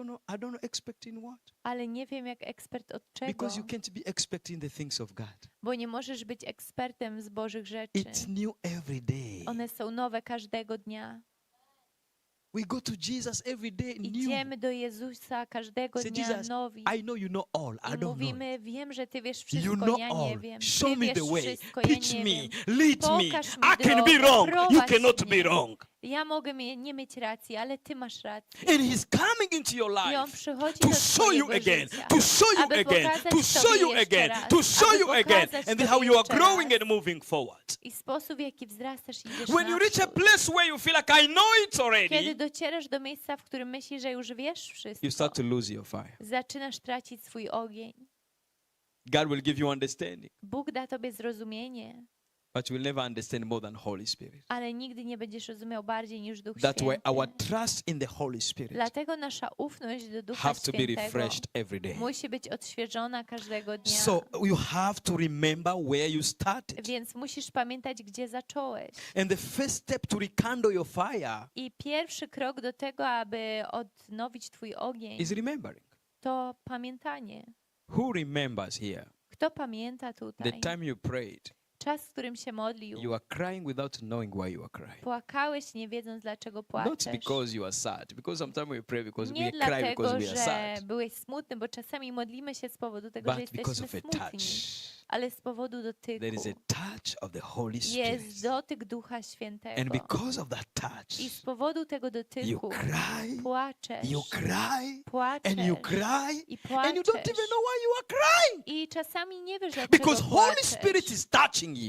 don't know. I don't know expecting what. ale nie wiem jak ekspert od czego, Because you can't be expecting the things of God. bo nie możesz być ekspertem z Bożych rzeczy. It's new every day. One są nowe każdego dnia. We go to Jesus every day new. Idziemy do Jezusa każdego Say, dnia Jesus, nowi. I know you know all. I I don't know. mówimy, wiem, że Ty wiesz You wszystko, know ja nie all. wiem. Show Ty me wiesz the way. wszystko, ja Teach nie me. wiem. Lead me. Pokaż mi I can be wrong. You prowadź cannot mnie. be wrong. Ja mogę mie- nie mieć racji, ale Ty masz rację. And He's coming into your I On life przychodzi to do show you Twojego again, życia, to show you aby again, pokazać to Tobie show you jeszcze again, raz, to show aby you again. pokazać And how you are jeszcze growing raz. and moving forward. I sposób, w jaki wzrastasz i idziesz When you reach a naprzód. place where you feel like I know it Kiedy already, docierasz do miejsca, w którym myślisz, że już wiesz you wszystko, start to lose your fire. zaczynasz tracić swój ogień. God will give you understanding, Bóg da Tobie zrozumienie, but you will never understand more than Holy Spirit. ale nigdy nie będziesz rozumiał bardziej niż Duch That's why our trust in the Holy Spirit Dlatego nasza ufność do Ducha have to be Świętego refreshed every day. musi być odświeżona każdego dnia. So you have to remember where you started. Więc musisz pamiętać, gdzie zacząłeś. And the first step to rekindle your fire I pierwszy krok do tego, aby odnowić Twój ogień, is remembering. to pamiętanie. Who remembers here Kto pamięta the tutaj? time you prayed? Czas, w którym się modlił. You are crying without knowing why you are crying. Płakałeś, nie wiedząc, dlaczego Not płaczesz. because you are sad, because sometimes we pray because Nie we cry because dlatego, we are że sad, byłeś smutny, bo czasami modlimy się z powodu tego, że but because jesteśmy smutni, touch. Ale z powodu dotyku. There is a touch of the Holy Jest Spirit. dotyk Ducha Świętego. And because of that I touch, z powodu tego you dotyku cry, płaczesz, you cry, płaczesz and you cry, i and you don't even know why you are crying. I czasami nie wiesz, dlaczego Because Holy płaczesz. Spirit is touching you.